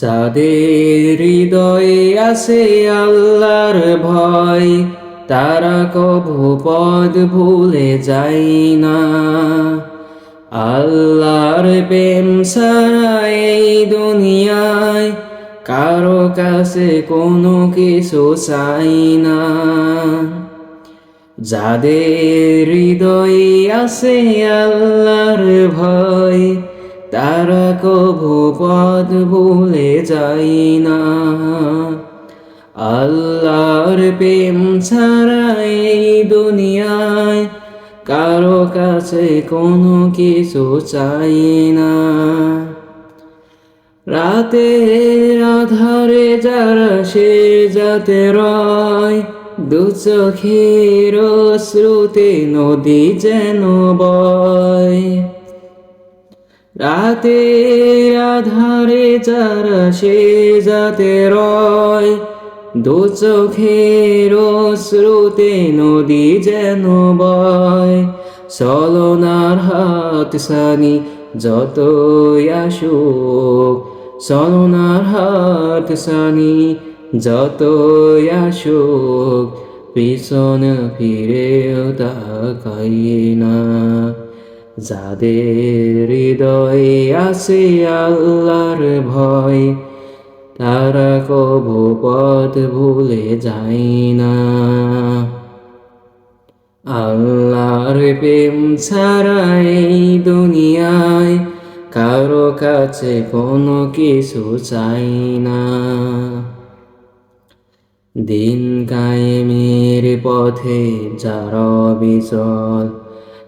যাদের হৃদয়ে আছে আল্লাহর ভয়। তারা কভু পদ ভুলে যায় না। আল্লাহর প্রেম ছাড়া এই দুনিয়ায় কারও কাছে কোনো কিছু চাই না। যাদের হৃদয়ে আছে আল্লাহর ভয় তারা কভু পদ ভুলে যাই না। আল্লাহর প্রেম ছাড়া এই দুনিয়ায় কারও কাছে কোনো কিছু চাই না। রাতের আধারে যারা সে যাতে রয়, দু চোখের শ্রুতে নদী যেন বয়। রাতের আধারে যারা সে যাতে রয়, দু চোখের শ্রুতে নদী যেন বয়। চলনার হাত সানি যতই আসুক চলনার হাত সানি যতই আসুক, পিছন ফিরেও তাকাই না। যাদের হৃদয়ে আছে আল্লাহর ভয়, তারা কবু পথ ভুলে যায় না। আল্লাহর প্রেম ছাড়া এই দুনিয়ায় কারও কাছে কোনো কিছু চাই না। দিন কায়েমের পথে যারা বিচল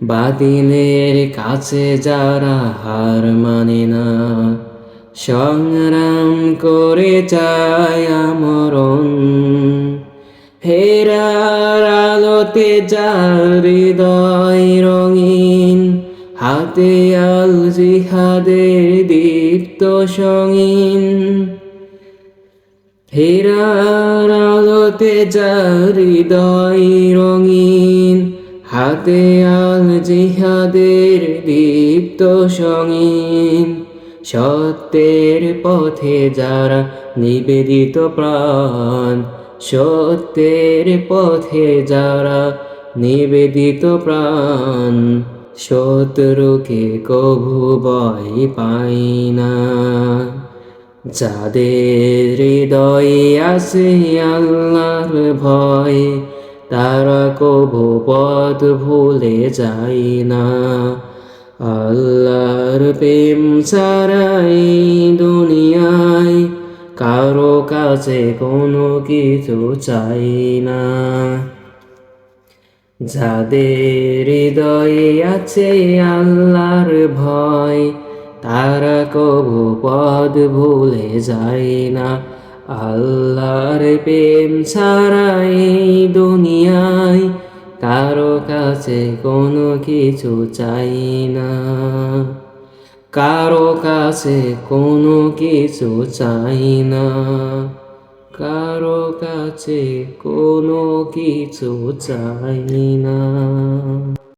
বাতিলের কাছে যারা হার মানে না, সংগ্রাম করে চায় আমরণ। হেরার আলোতে যার হৃদয় রঙিন, হাতে আল জিহাদের দীপ্ত সঙ্গীন। হেরার আলোতে যার হৃদয় রঙিন হাতে আল জিহাদের দীপ্ত সঙ্গীন, সত্যের পথে যারা নিবেদিত প্রাণ, সত্যের পথে যারা নিবেদিত প্রাণ, শত্রুকে কভু ভয় পাই না। যাদের হৃদয়ে আছে আল্লাহর ভয় তারা কভু পথ ভুলে যায় না। আল্লাহর প্রেম ছাড়াই দুনিয়ায় কারও কাছে কোনো কিছু চাই না। যাদের হৃদয়ে আছে আল্লাহর ভয়, তারা কবু পদ ভুলে যায় না। আল্লাহর প্রেম ছাড়াই দুনিয়ায় কারও কাছে কোনো কিছু চাই না। কারও কাছে কোনো কিছু চাই না। কারও কাছে কোনো কিছু চাই না।